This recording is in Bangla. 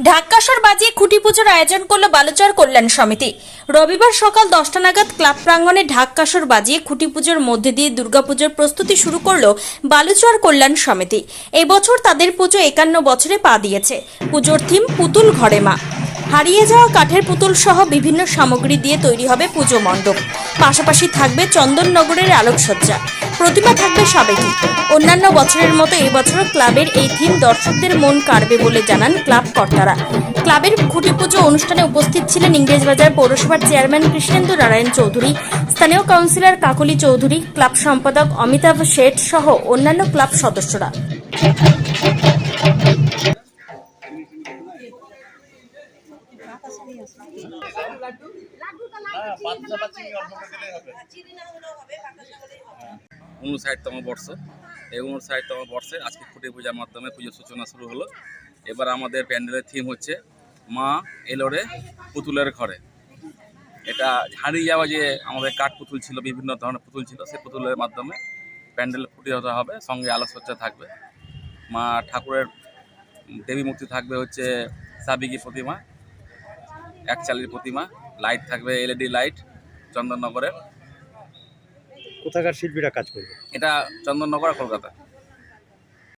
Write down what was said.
ঢাক্কাসর বাজিয়ে খুঁটি পুজোর আয়োজন করল বালুচর কল্যাণ সমিতি। রবিবার সকাল দশটা নাগাদ ক্লাব প্রাঙ্গণে ঢাক্কাসর বাজিয়ে খুঁটি পুজোর মধ্যে দিয়ে দুর্গাপুজোর প্রস্তুতি শুরু করল বালুচর কল্যাণ সমিতি। এবছর তাদের পুজো একান্ন বছরে পা দিয়েছে। পুজোর থিম, পুতুল ঘরে মা। হারিয়ে যাওয়া কাঠের পুতুল সহ বিভিন্ন সামগ্রী দিয়ে তৈরি হবে পুজো মণ্ডপ। পাশাপাশি থাকবে চন্দননগরের আলোকসজ্জা। প্রতিমা থাকবে সাবেকি অন্যান্য বছরের মতো এবছরও ক্লাবের এই থিম দর্শকদের মন কাড়বে বলে জানান ক্লাব কর্তারা। ক্লাবের খুঁটি পুজো অনুষ্ঠানে উপস্থিত ছিলেন ইংরেজবাজার পৌরসভার চেয়ারম্যান কৃষ্ণেন্দু নারায়ণ চৌধুরী স্থানীয় কাউন্সিলর কাকলি চৌধুরী ক্লাব সম্পাদক অমিতাভ শেঠ সহ অন্যান্য ক্লাব সদস্যরা। উনষাটতম বর্ষ এই উনষাটতম বর্ষে আজকে খুঁটি পূজার মাধ্যমে পুজোর সূচনা শুরু হলো। এবার আমাদের প্যান্ডেলের থিম হচ্ছে মা এলোরে পুতুলের ঘরে। এটা হারিয়ে যাওয়া যে আমাদের কাঠ পুতুল ছিল, বিভিন্ন ধরনের পুতুল ছিল, সেই পুতুলের মাধ্যমে প্যান্ডেল ফুটে হতে হবে, সঙ্গে আলোকসজ্জা থাকবে। মা ঠাকুরের দেবী মূর্তি থাকবে হচ্ছে সাবিকি প্রতিমা, একচালির প্রতিমা, লাইট থাকবে এলইডি লাইট, চন্দননগরের। কোথাকার শিল্পীরা কাজ করবে? এটা চন্দননগর কলকাতা।